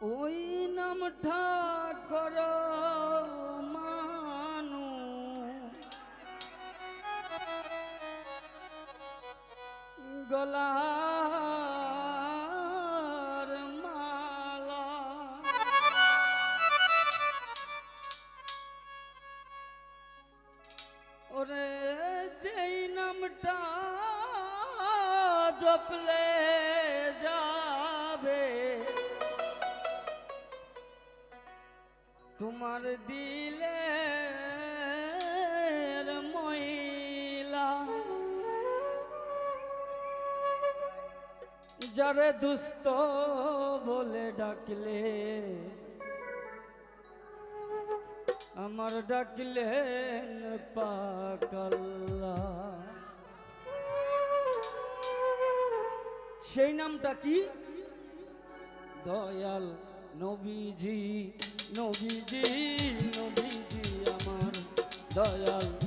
ওই নামটা কর মানু। গলার মালা। ওরে যেই নামটা জপলে তোমার দিলে মহিলা যারে দুস্থ বলে ডাকলে আমার ডাকলেন পাকাল্লা সেই নামটা কি? দয়াল নবীজি নবীজি নবীজি আমার দয়াল।